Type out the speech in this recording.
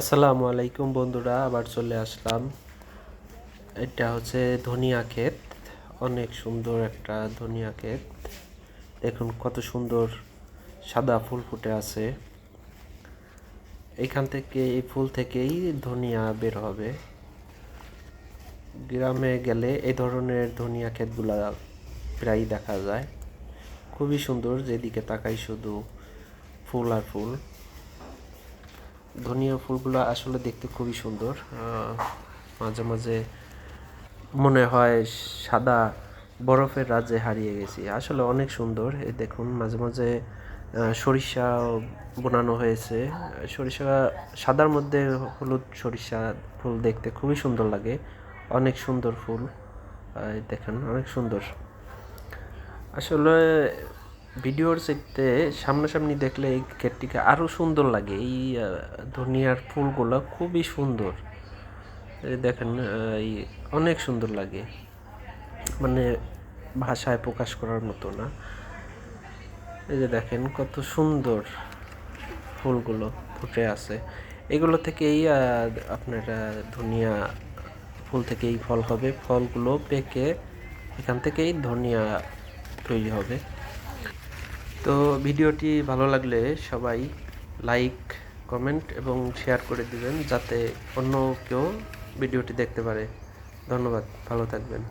আসসালামু আলাইকুম বন্ধুরা, আবার চলে আসলাম। এটা হচ্ছে ধনিয়া ক্ষেত, অনেক সুন্দর একটা ধনিয়া ক্ষেত। দেখুন কত সুন্দর সাদা ফুল ফুটে আছে। এখান থেকে, এই ফুল থেকেই ধনিয়া বের হবে। গ্রামে গেলে এই ধরনের ধনিয়া ক্ষেতগুলা প্রায় দেখা যায়। খুবই সুন্দর, যেদিকে তাকাই শুধু ফুল আর ফুল। ধনিয়া ফুলগুলো আসলে দেখতে খুবই সুন্দর। মাঝে মাঝে মনে হয় সাদা বরফের রাজ্যে হারিয়ে গেছি। আসলে অনেক সুন্দর। এই দেখুন, মাঝে মাঝে সরিষা বোনানো হয়েছে। সরিষা, সাদার মধ্যে হলুদ সরিষা ফুল দেখতে খুবই সুন্দর লাগে। অনেক সুন্দর ফুল। দেখেন, অনেক সুন্দর। আসলে ভিডিওর চাইতে সামনাসামনি দেখলে এই ক্ষেতটিকে আরও সুন্দর লাগে। এই ধনিয়ার ফুলগুলো খুবই সুন্দর। দেখেন এই অনেক সুন্দর লাগে। মানে ভাষায় প্রকাশ করার মতো না। এই যে দেখেন, কত সুন্দর ফুলগুলো ফুটে আছে। এগুলো থেকেই আপনার ধনিয়া ফুল থেকেই ফল হবে। ফলগুলো পেকে এখান থেকেই ধনিয়া তৈরি হবে। তো ভিডিওটি ভালো লাগলে সবাই লাইক, কমেন্ট এবং শেয়ার করে দিবেন যাতে অন্য কেউ ভিডিওটি দেখতে পারে। ধন্যবাদ, ভালো থাকবেন।